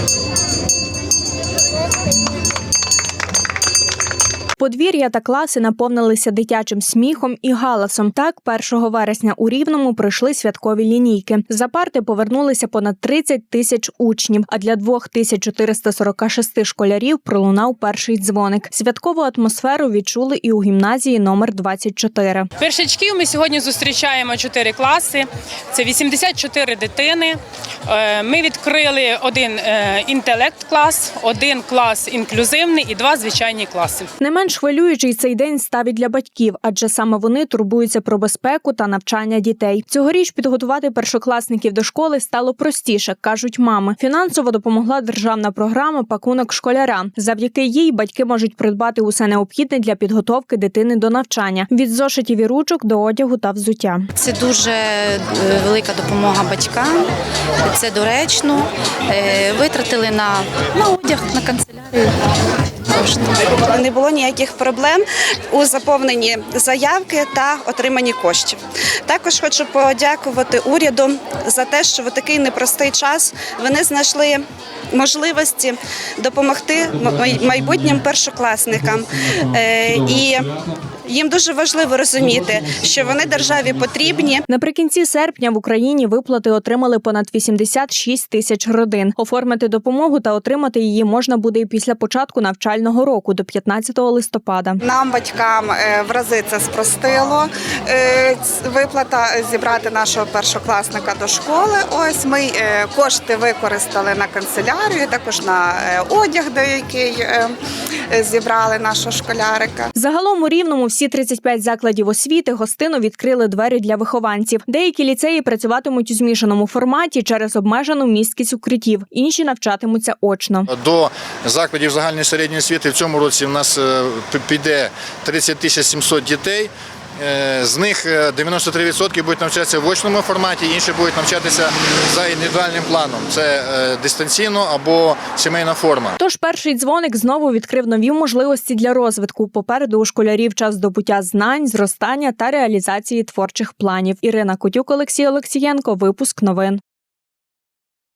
Thank you. Подвір'я та класи наповнилися дитячим сміхом і галасом. Так, 1 вересня у Рівному пройшли святкові лінійки. За парти повернулися понад 30 тисяч учнів, а для 2446 школярів пролунав перший дзвоник. Святкову атмосферу відчули і у гімназії номер 24. Першачків ми сьогодні зустрічаємо 4 класи. Це 84 дитини. Е, Ми відкрили один е, інтелект-клас, один клас інклюзивний і два звичайні класи. Не менш хвилюючий цей день став і для батьків, адже саме вони турбуються про безпеку та навчання дітей. Цьогоріч підготувати першокласників до школи стало простіше, кажуть мами. Фінансово допомогла державна програма Пакунок школярам. Завдяки їй батьки можуть придбати усе необхідне для підготовки дитини до навчання від зошитів і ручок до одягу та взуття. Це дуже е, велика допомога батькам. Це доречно. Е, Витратили на, на одяг, на канцелярію. не було ніяких проблем у заповненні заявки та отриманні коштів. Також хочу подякувати уряду за те, що в такий непростий час вони знайшли можливості допомогти май- майбутнім першокласникам. Е, І їм дуже важливо розуміти, що вони державі потрібні. Наприкінці серпня в Україні виплати отримали понад 86 тисяч родин. Оформити допомогу та отримати її можна буде і після початку навчального року до 15 листопада. Нам, батькам, е, в рази це спростило. Е, Виплата зібрати нашого першокласника до школи. Ось ми е, кошти використали на канцелярію, також на одяг деякий е, е, зібрали нашого школярика. Загалом у рівному всі 35 закладів освіти гостину відкрили двері для вихованців. Деякі ліцеї працюватимуть у змішаному форматі через обмежену місткість укриттів, інші навчатимуться очно. До закладів загальної середньої освіти в цьому році в нас е, піде 30 тисяч 700 дітей. Е, З них е, 93% будуть навчатися в очному форматі, інші будуть навчатися за індивідуальним планом. Це е, дистанційно або сімейна форма. Тож перший дзвоник знову відкрив нові можливості для розвитку. Попереду у школярів час здобуття знань, зростання та реалізації творчих планів. Ірина Котюк, Олексій Олексієнко. Випуск новин.